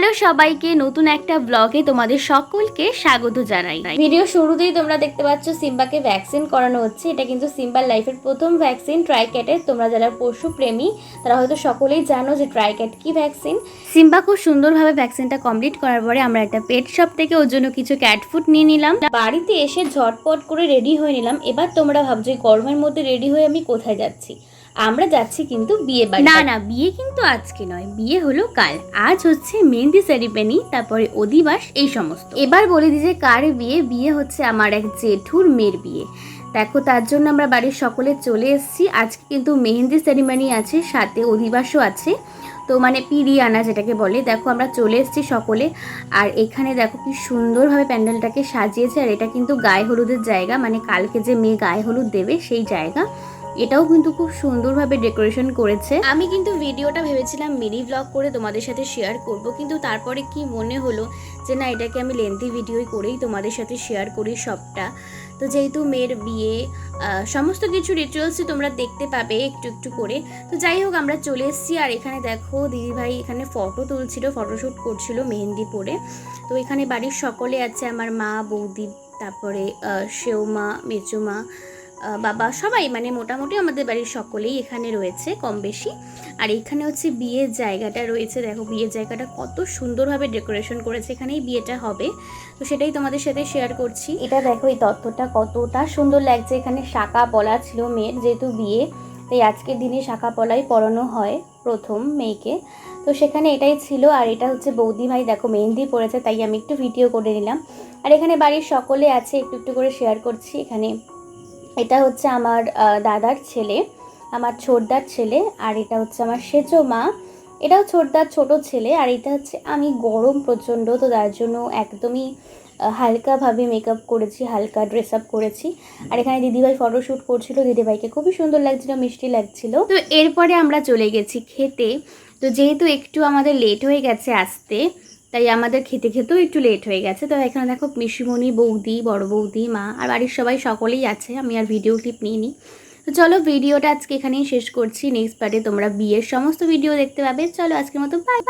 Hello সবাইকে, নতুন একটা ব্লগে তোমাদের সকলকে স্বাগত জানাই। ভিডিও শুরুতেই তোমরা দেখতে পাচ্ছ সিম্বাকে ভ্যাকসিন করানো হচ্ছে। এটা কিন্তু সিম্বার লাইফের প্রথম ভ্যাকসিন ট্রাইক্যাটের তোমরা যারা পশু প্রেমী, তারা হয়তো সকলেই জানো যে ট্রাইক্যাট কি ভ্যাকসিন সিম্বা খুব সুন্দরভাবে ভ্যাকসিনটা কমপ্লিট করার পরে আমরা একটা পেট শপ থেকে ওর জন্য কিছু ক্যাট ফুড নিয়ে নিলাম। বাড়িতে এসে ঝটপট করে রেডি হয়ে নিলাম। এবার তোমরা ভাবছ গরমের মধ্যে রেডি হয়ে আমি কোথায় যাচ্ছি? আমরা যাচ্ছি কিন্তু বিয়ে বাড়ি না না, বিয়ে কিন্তু আজকে নয়, বিয়ে হলো কাল। আজ হচ্ছে মেহেন্দি সেরিমনি তারপরে অধিবাস, এই সমস্ত। এবার বলে দিই যে কার বিয়ে? বিয়ে হচ্ছে আমার এক জেঠুর মেয়ের বিয়ে। দেখো, তার জন্য আমরা বাড়ির সকলে চলে এসেছি। আজকে কিন্তু মেহেন্দি সেরিমনি আছে, সাথে অধিবাসও আছে। তো মানে পিড়ি আনা যেটাকে বলে, দেখো, আমরা চলে এসেছি সকলে। আর এখানে দেখো কি সুন্দরভাবে প্যান্ডেলটাকে সাজিয়েছে। আর এটা কিন্তু গায়ে হলুদের জায়গা মানে কালকে যে মেয়ে গায়ে হলুদ দেবে সেই জায়গা। এটাও কিন্তু খুব সুন্দরভাবে ডেকোরেশন করেছে। আমি কিন্তু ভিডিওটা ভেবেছিলাম মিনি ব্লগ করে তোমাদের সাথে শেয়ার করব, কিন্তু তারপরে কি মনে হলো যে না, এটাকে আমি লেন্থি ভিডিওই করেই তোমাদের সাথে শেয়ার করি সবটা। তো যেহেতু মেয়ের বিয়ে সমস্ত কিছু রিচুয়ালসই তোমরা দেখতে পাবে একটু একটু করে। তো যাই হোক, আমরা চলে এসেছি, আর এখানে দেখো, দিদিভাই এখানে ফটো তুলছিল ফটোশ্যুট করছিল মেহেন্দি পরে। তো এখানে বাড়ির সকলে আছে, আমার মা, বৌদি, তারপরে সেউমা মেচুমা বাবা সবাই মানে মোটামুটি আমাদের বাড়ির সকলেই এখানে রয়েছে কম বেশি। আর এখানে হচ্ছে বিয়ের জায়গাটা রয়েছে, দেখো বিয়ের জায়গাটা কত সুন্দরভাবে ডেকোরেশন করেছে, এখানেই বিয়েটা হবে। তো সেটাই তোমাদের সাথে শেয়ার করছি। এটা দেখো এই তত্ত্বটা কতটা সুন্দর লাগছে, এখানে শাখা পলা ছিল মেয়ের যেহেতু বিয়ে, তাই আজকের দিনে শাখা পলাই পরানো হয় প্রথম মেয়েকে। তো সেখানে এটাই ছিল, আর এটা হচ্ছে বৌদি ভাই, দেখো মেহেন্দি পড়েছে তাই আমি একটু ভিডিও করে নিলাম। আর এখানে বাড়ির সকলে আছে, একটু একটু করে শেয়ার করছি, এখানে এটা হচ্ছে আমার দাদার ছেলে, আমার ছোটদার ছেলে, আর এটা হচ্ছে আমার সেজো মা। এটাও ছোটদার ছোট ছেলে, আর এটা হচ্ছে আমি গরম প্রচণ্ড, তো তার জন্য একদমই হালকাভাবে মেকআপ করেছি, হালকা ড্রেস আপ করেছি। আর এখানে দিদিভাই ফটোশ্যুট করছিল, দিদিভাইকে খুবই সুন্দর লাগছিল, মিষ্টি লাগছিল। তো এরপরে আমরা চলে গেছি খেতে। তো যেহেতু একটু আমাদের লেট হয়ে গেছে আসতে তাই আমাদের খেতে খেতেও একটু লেট হয়ে গেছে। তো এখানে দেখো পিসিমণি, বৌদি, বড় বৌদি, মা আর বাড়ির সবাই সকলেই আছে। আমি আর ভিডিও ক্লিপ নিইনি। তো চলো ভিডিওটা আজকে এখানেই শেষ করছি। নেক্সট পার্টে তোমরা বিয়ের সমস্ত ভিডিও দেখতে পাবে। চলো আজকের মতো বাই